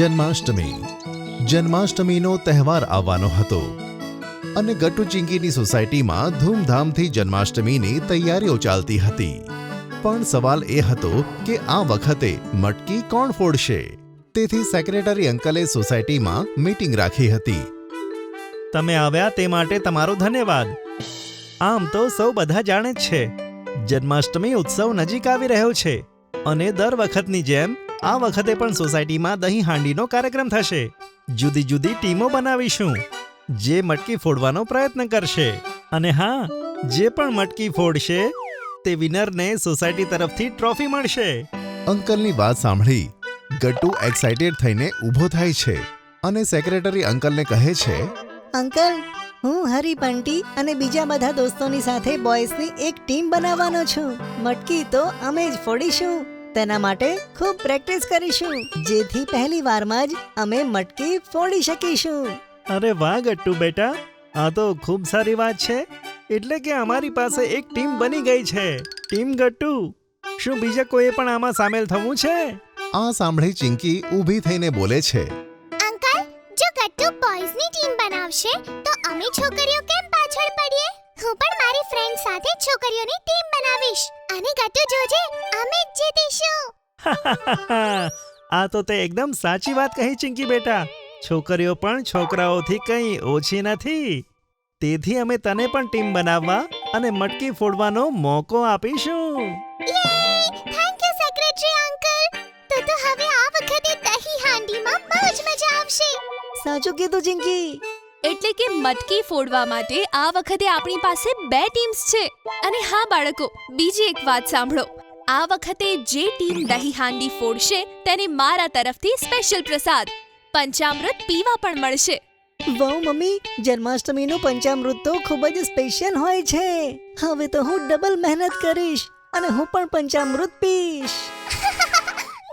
જન્માષ્ટમી. જન્માષ્ટમીનો તહેવાર આવવાનો હતો અને ગટુચિંગીની સોસાયટીમાં ધૂમધામથી જન્માષ્ટમીની તૈયારીઓ ચાલતી હતી. પણ સવાલ એ હતો કે આ વખતે મટકી કોણ ફોડશે? તેથી સેક્રેટરી અંકલે સોસાયટીમાં મીટિંગ રાખી હતી. તમે આવ્યા તે માટે તમારો ધન્યવાદ. આમ તો સૌ બધા જાણે જ છે. જન્માષ્ટમી ઉત્સવ નજીક આવી રહ્યો છે અને દર વખતની જેમ આ વખતે પણ સોસાયટીમાં દહીં હાંડીનો કાર્યક્રમ થશે. જુદી જુદી ટીમો બનાવીશું. જે મટકી ફોડવાનો પ્રયત્ન કરશે. અને હા જે પણ મટકી ફોડશે તે વિનરને સોસાયટી તરફથી ટ્રોફી મળશે. અંકલની વાત સાંભળી ગટ્ટુ એક્સાઇટેડ થઈને ઊભો થાય છે અને સેક્રેટરી અંકલને કહે છે અંકલ હું હરી પંટી અને બીજા બધા દોસ્તોની સાથે બોયઝની એક ટીમ બનાવવાનો છું. મટકી તો અમે જ ફોડીશું. તેના માટે ખૂબ પ્રેક્ટિસ કરીશું. જેથી પહેલી વારમાં જ અમે મટકી ફોડી શકીશું. અરે વાહ ગટ્ટુ બેટા. આ તો ખૂબ સારી વાત છે. એટલે કે અમારી પાસે એક ટીમ બની ગઈ છે. ટીમ ગટ્ટુ શું બીજા કોઈએ પણ આમાં સામેલ થવું છે? આ સાંભળી ચિંકી ઊભી થઈને બોલે છે. અંકલ જો ગટ્ટુ બોયઝની ટીમ બનાવશે તો અમે છોકરીઓ કેમ પાછળ પડીએ? હું પણ મારી ફ્રેન્ડ સાથે છોકરીઓની ટીમ બનાવીશ. અને ગટ્ટુ જોજે અમે જ જીતીશું. આ તો તે એકદમ સાચી વાત કહી ચિંકી બેટા. છોકરીઓ પણ છોકરાઓથી કંઈ ઓછી નથી. તેથી અમે તને પણ ટીમ બનાવવા અને મટકી ફોડવાનો મોકો આપીશું. થેન્ક યુ સેક્રેટરી અંકલ તો તો હવે આ વખતે દહીં હાંડીમાં બહુ જ મજા આવશે. સાચું કીધું ચિંકી. એટલે કે મટકી ફોડવા માટે આ વખતે આપણી પાસે બે ટીમ્સ છે. અને હા બાળકો બીજી એક વાત સાંભળો. આ વખતે જે ટીમ દહીં હાંડી ફોડશે તેને મારા તરફથી સ્પેશિયલ પ્રસાદ. પંચામૃત પીવા પણ મળશે. વાહ મમ્મી જન્માષ્ટમીનું પંચામૃત તો ખૂબ જ સ્પેશિયલ હોય છે. હવે તો હું ડબલ મહેનત કરીશ અને હું પણ પંચામૃત પીશ.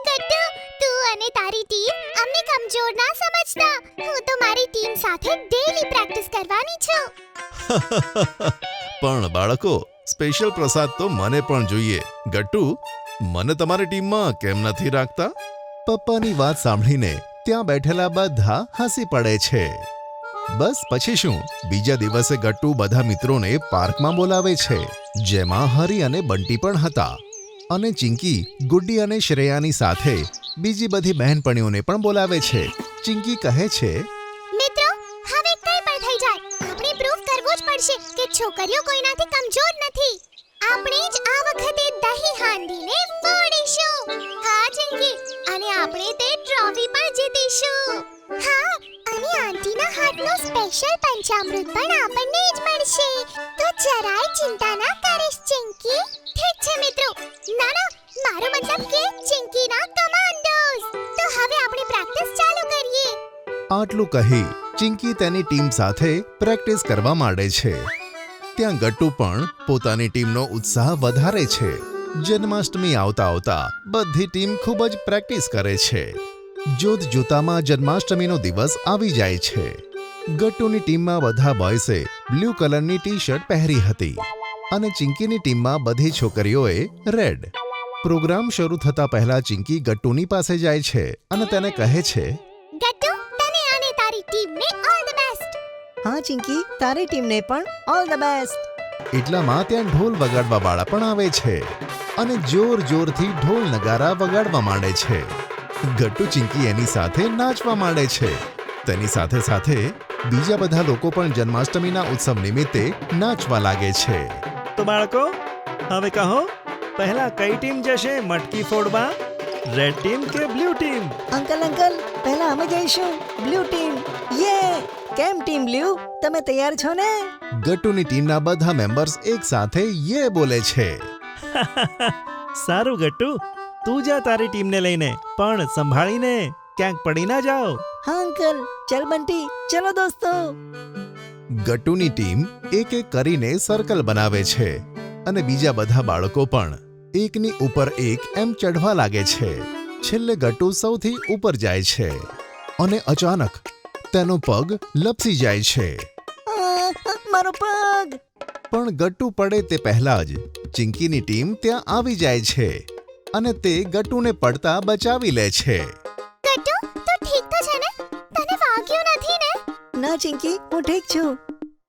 ગટ્ટુ તું અને તારી ટીમ અમને કમજોર ના સમજતા. હું તો મારી ટીમ સાથે ડેલી પ્રેક્ટિસ કરવાની છું. પણ બાળકો સ્પેશિયલ પ્રસાદ તો મને પણ જોઈએ. ગટ્ટુ, મને તમારી ટીમમાં કેમ નથી રાખતા? પપ્પાની વાત સાંભળીને ત્યાં બેઠેલા બધા હસી પડે છે. બસ પછી શું? બીજા દિવસે ગટ્ટુ બધા મિત્રોને પાર્કમાં બોલાવે છે, જેમાં હરી અને બંટી પણ હતા. અને ચિંકી, ગુડ્ડી અને શ્રેયાની સાથે બીજી બધી બહેનપણીઓને પણ બોલાવે છે. ચિંકી કહે છે છોકરીઓ કોઈનાથી કમજોર નથી. આપણે જ આ વખતે દહીં હાંડીને ફોડીશું હા ચિંકી અને આપણે તે ટ્રોફી પણ જીતીશું. હા, અને આંટીના હાથનો સ્પેશિયલ પંચામૃત પણ આપણને જ મળશે. તો જરાય ચિંતા ના કરીશ ચિંકી ઠીક છે, મિત્રો. ના ના, મારો મતલબ કે ચિંકીના કમાન્ડોસ તો હવે આપણે પ્રેક્ટિસ ચાલુ કરીએ. આટલું કહી ચિંકી તેની ટીમ સાથે પ્રેક્ટિસ કરવા માંડે છે. ત્યાં ગટ્ટુ પણ પોતાની ટીમનો ઉત્સાહ વધારે છે. જન્માષ્ટમી આવતા આવતા બધી ટીમ ખૂબ જ પ્રેક્ટિસ કરે છે. જોત જોતામાં જન્માષ્ટમીનો દિવસ આવી જાય છે. ગટ્ટુની ટીમમાં બધા બોયસે બ્લુ કલરની ટી શર્ટ પહેરી હતી અને ચિંકીની ટીમમાં બધી છોકરીઓએ રેડ. પ્રોગ્રામ શરૂ થતા પહેલા ચિંકી ગટ્ટુની પાસે જાય છે અને તેને કહે છે હા ચિંકી તારી ટીમને પણ ઓલ ધ બેસ્ટ એટલામાં ત્યાં ઢોલ વગાડવા વાળા પણ આવે છે અને જોર જોરથી ઢોલ નગારા વગાડવા માંડે છે. ગટ્ટુ ચિંકી એની સાથે નાચવા માંડે છે. તેની સાથે સાથે બીજા બધા લોકો પણ જન્માષ્ટમીના ઉત્સવ નિમિત્તે નાચવા લાગે છે. તો બાળકો હવે કહો પહેલા કઈ ટીમ જશે મટકી ફોડવા? રેડ ટીમ કે બ્લુ ટીમ અંકલ અંકલ પહેલા અમે જઈશું. બ્લુ ટીમ યે કેમ ટીમ બ્લુ તમે તૈયાર છો ને? ગટ્ટુની ટીમના બધા મેમ્બર્સ એક સાથે યે બોલે છે. સારું ગટ્ટુ તું જા તારી ટીમને લઈને પણ સંભાળીને ક્યાંક પડી ના જાઓ. હા અંકલ. ચલ બંટી ચલો દોસ્તો. ગટ્ટુની ટીમ એક એક કરીને સર્કલ બનાવે છે અને બીજા બધા બાળકો પણ એકની ઉપર એક એમ ચઢવા લાગે છે. છેલ્લે ગટ્ટુ સૌથી ઉપર જાય છે અને અચાનક તેનો પગ લપસી જાય છે. મારો પગ. પણ ગટ્ટુ પડે તે પહેલા જ ચિંકીની ટીમ ત્યાં આવી જાય છે અને તે ગટ્ટુને પડતા બચાવી લે છે. ગટ્ટુ તો ઠીક હા ચિંકી હું ઠીક છું.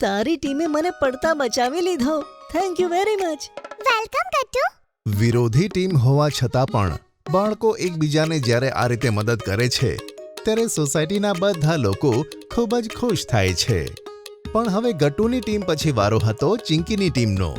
તારી ટીમે મને પડતા બચાવી લીધો. Thank you very much welcome Gattu વિરોધી ટીમ હોવા છતાં પણ બાળકો એકબીજાને જ્યારે આ રીતે મદદ કરે છે ત્યારે સોસાયટીના બધા લોકો ખૂબ જ ખુશ થાય છે. પણ હવે ગટુની ટીમ પછી વારો હતો ચિંકીની ટીમનો.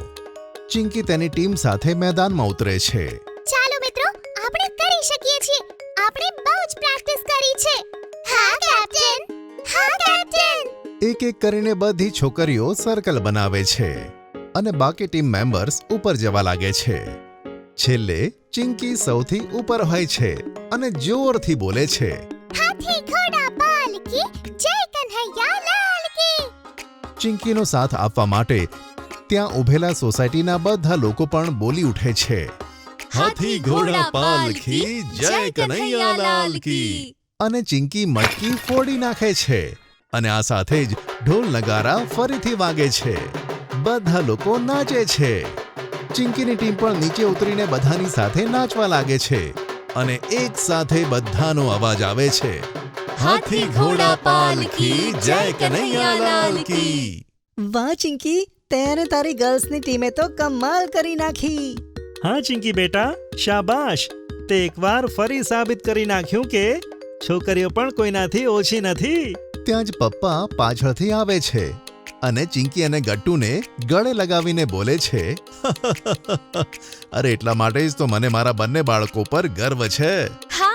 ચિંકી તેની ટીમ સાથે મેદાનમાં ઉતરે છે. ચાલો મિત્રો આપણે કરી શકીએ છીએ. આપણે બહુ જ પ્રેક્ટિસ કરી છે. હા કેપ્ટન. હા કેપ્ટન. એક એક કરીને બધી છોકરીઓ સર્કલ બનાવે છે અને બાકી ટીમ મેમ્બર્સ ઉપર જવા લાગે છે. છેલ્લે ચિંકી સૌથી ઉપર હોય છે અને જોરથી બોલે છે. ચિંકીનો સાથ આપવા માટે ત્યાં ઊભેલા સોસાયટીના બધા લોકો પણ બોલી ઉઠે છે. હાથી ઘોડા પાલખી જય કન્હૈયાલાલ કી અને ચિંકી મટકી ફોડી નાખે છે અને આ સાથે જ ઢોલ નગારા ફરીથી વાગે છે. બધા લોકો નાચે છે. ચિંકીની ટીમ પણ નીચે ઉતરીને બધાની સાથે નાચવા લાગે છે અને એક સાથે બધાનો અવાજ આવે છે. હાથી ઘોડા પાલખી જય કન્હૈયાલાલ કી વાહ ચિંકી તેને તારી ગર્લ્સની ટીમે તો કમાલ કરી નાખી હા ચિંકી બેટા શાબાશ તે એકવાર ફરી સાબિત કરી નાખ્યું કે છોકરીઓ પણ કોઈનાથી ઓછી નથી ત્યાં જ પપ્પા પાછળથી આવે છે અને ચિંકી અને ગટ્ટુને ગળે લગાવીને બોલે છે અરે એટલા માટે જ તો મને મારા બંને બાળકો પર ગર્વ છે હા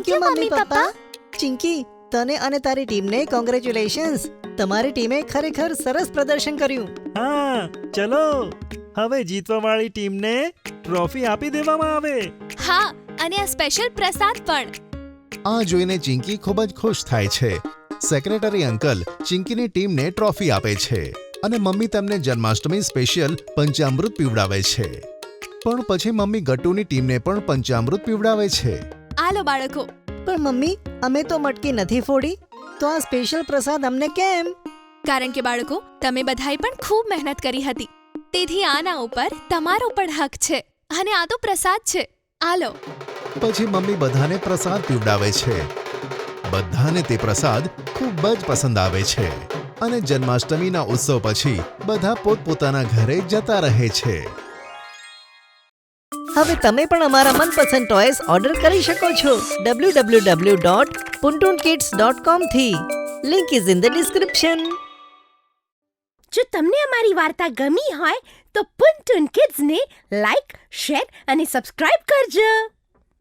thank you mummy papa Chinki તને અને તારી ટીમને કોંગ્રેચ્યુલેશન્સ તમારી ટીમે ખરેખર સરસ પ્રદર્શન કર્યું. હા ચલો. હવે જીતવાવાળી ટીમને ટ્રોફી આપી દેવામાં આવે. હા અને આ સ્પેશિયલ પ્રસાદ પણ. આ જોઈને ચિંકી ખૂબ જ ખુશ થાય છે. સેક્રેટરી અંકલ ચિંકીની ટીમને ટ્રોફી આપે છે. અને મમ્મી તેમને જન્માષ્ટમી સ્પેશિયલ પંચામૃત પીવડાવે છે. પણ પછી મમ્મી ગટ્ટુની ટીમને પણ પંચામૃત પીવડાવે છે. આલો બાળકો. પણ મમ્મી અમે તો મટકી નથી ફોડી. તો આ સ્પેશિયલ પ્રસાદ અમને કેમ? કારણ કે બાળકો તમે બધાએ પણ ખૂબ મહેનત કરી હતી. તેથી આના ઉપર તમારો પણ હક છે. અને આ તો પ્રસાદ છે. આલો પછી મમ્મી બધાને પ્રસાદ પીવડાવે છે. બધાને તે પ્રસાદ ખૂબ જ પસંદ આવે છે. અને જન્માષ્ટમીના ઉત્સવ પછી બધા પોતપોતાના ઘરે જતા રહે છે. હવે તમે પણ અમારા મનપસંદ ટોયસ ઓર્ડર કરી શકો છો. www.puntunkids.com થી. Link is in the description જો તમને અમારી વાર્તા ગમી હોય, તો પુન ટુન કિડ્સને લાઈક શેર અને સબસ્ક્રાઇબ કરજો.